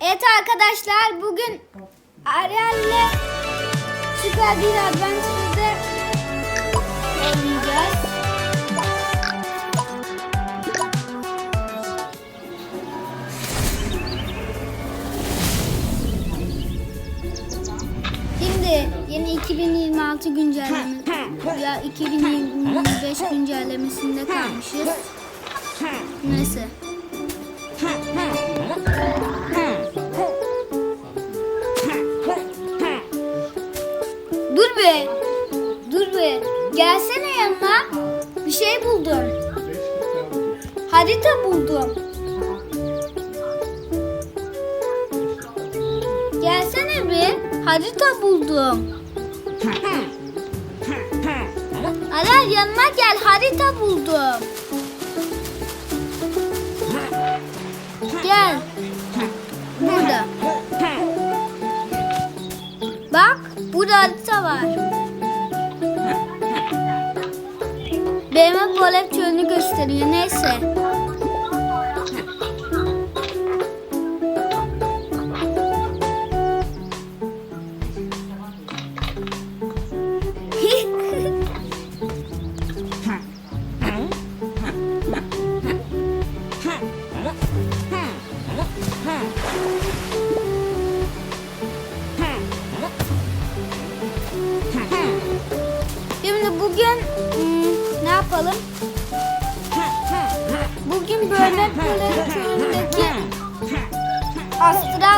Evet arkadaşlar bugün Ariel'le Süper bir Adventure'da oynayacağız. Şimdi yeni 2026 güncelleme ya 2025 güncellemesinde kalmışız. Neyse. Be. Dur be. Gelsene yanıma. Bir şey buldum. Harita buldum. Gelsene bir. Harita buldum. Ala yanıma gel. Harita buldum. Gel. Burada harita var. Benim Polep çölünü gösteriyor. Neyse.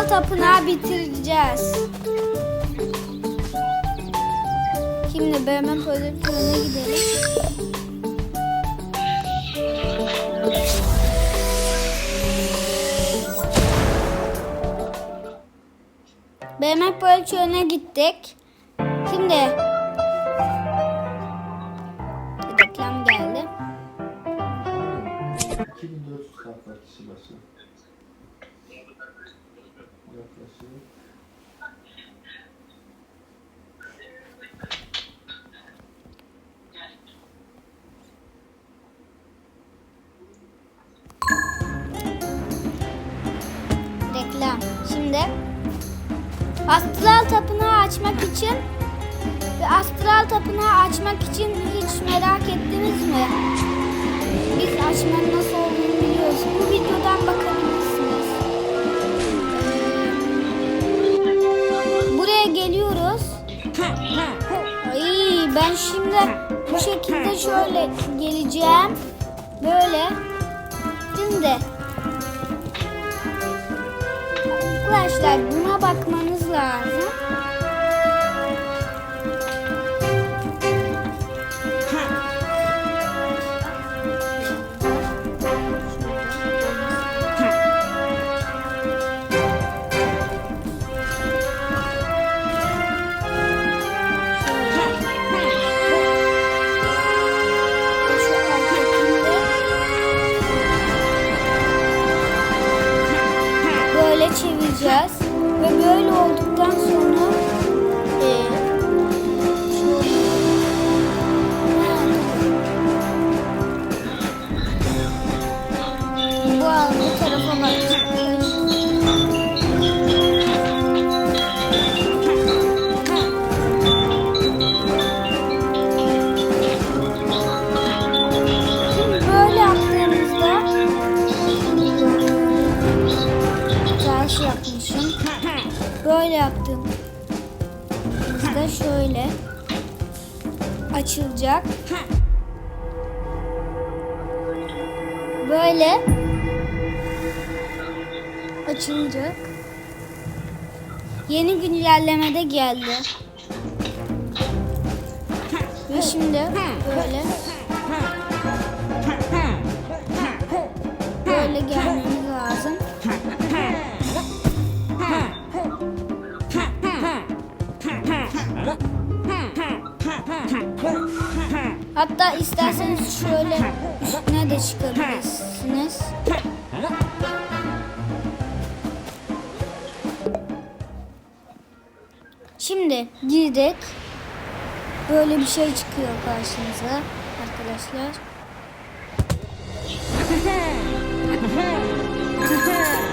Astral tapınağı bitireceğiz. Şimdi Polep çölüne gidelim. Polep çölüne gittik. Şimdi bir reklam geldi. 2400 saatler kişi başı. Yaklaşık. Reklam. Şimdi astral tapınağı açmak için ve astral tapınağı açmak için hiç merak ettiniz mi? Biz açmanın nasıl olduğunu biliyoruz. Bu videodan bakabilirsiniz. Ay ben şimdi bu şekilde şöyle geleceğim. Böyle. Şimdi Arkadaşlar buna bakmanız lazım. Ters yapmışım. Böyle yaptığımızda şöyle açılacak. Böyle açılacak. Yeni güncellemede geldi. Ve şimdi böyle böyle gelmemiz Hatta isterseniz şöyle üstüne de çıkabilirsiniz. Şimdi girdik. Böyle bir şey çıkıyor karşınıza arkadaşlar.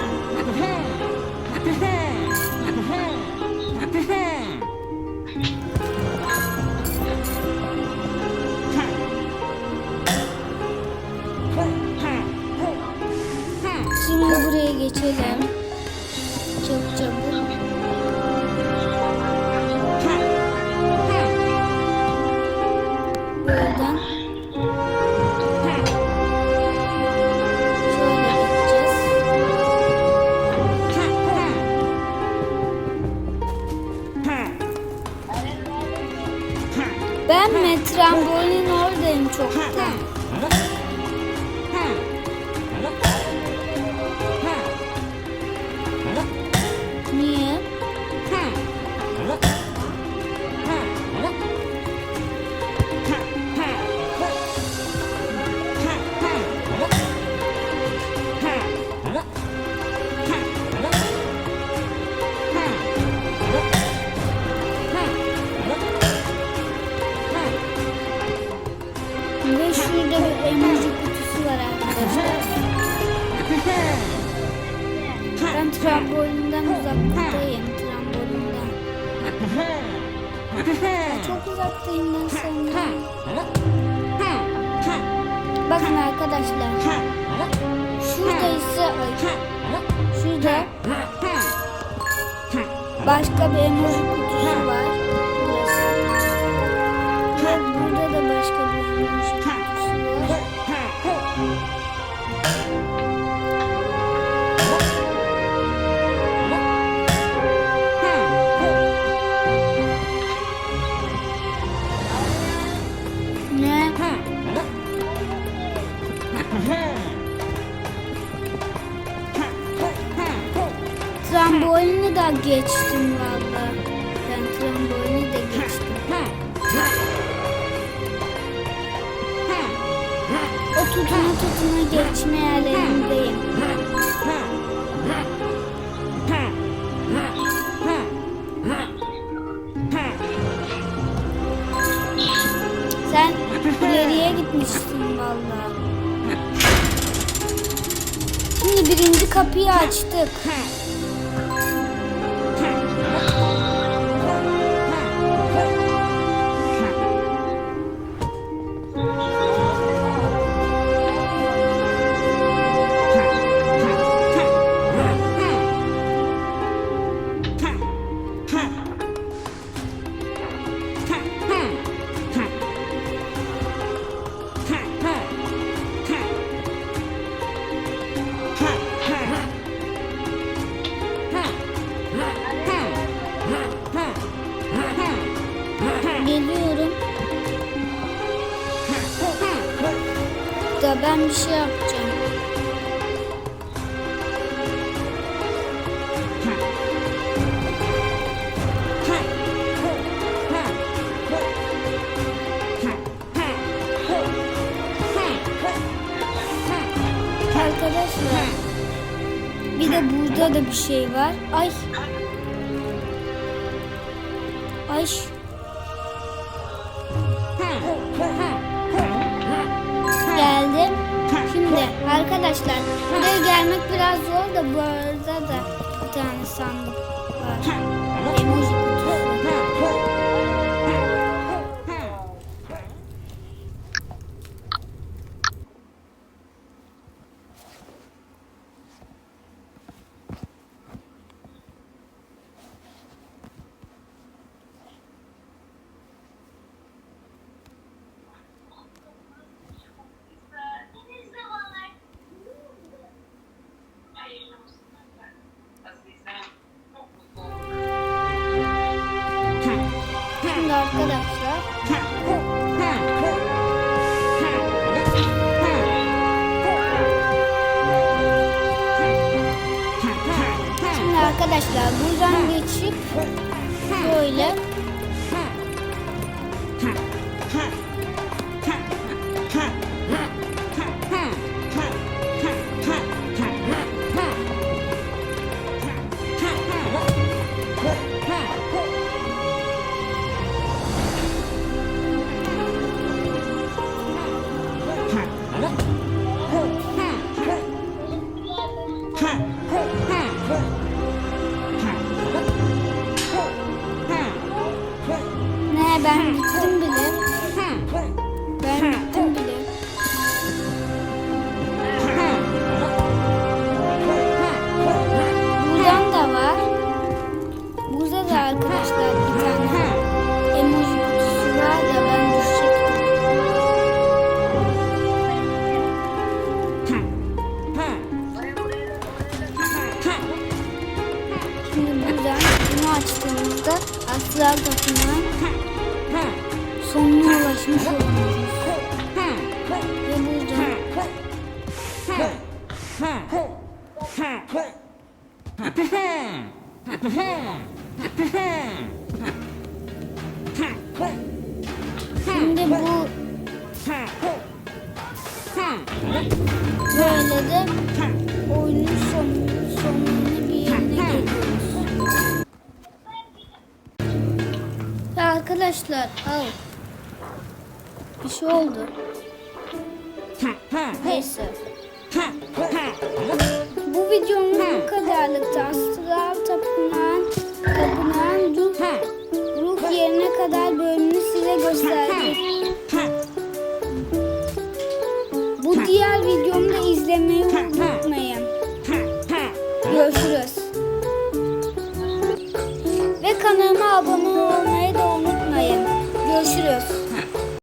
Ben mi trambolin oradayım çoktan. Ben trambolinden uzaktayım. Trambolinden. Ya çok uzaktayım ben senden. Bakın arkadaşlar. Şurada ise ay, şurada. Başka bir emoji kutusu var. Burası. Burada da başka bir emoji kutusu Trambolini de geçtim valla. Ben trambolini de geçtim. O tutuna tutuna geçme yerlerindeyim. Kapıyı açtık. Ben bir şey yapacağım. Arkadaşlar. Bir de burada da bir şey var. Ay. Ay. Arkadaşlar buraya gelmek biraz zor da bu arada da bir tane sandık var. Emoji kutusu. Arkadaşlar buradan geçip şöyle açtığımızda astral tapınağın sonuna ulaşmış oluyoruz. Şimdi bu böyle de oyunun son, sonunu arkadaşlar al. Bir şey oldu. Neyse. Bu videomuz bu kadarlıktı. Astral tapınağın, tapınağın ruh, ruh yerine kadar bölümünü size gösterdik. Bu diğer videomu da izlemeyi unutmayın. Görüşürüz. Ve kanalıma abone olmayı. Görüşürüz.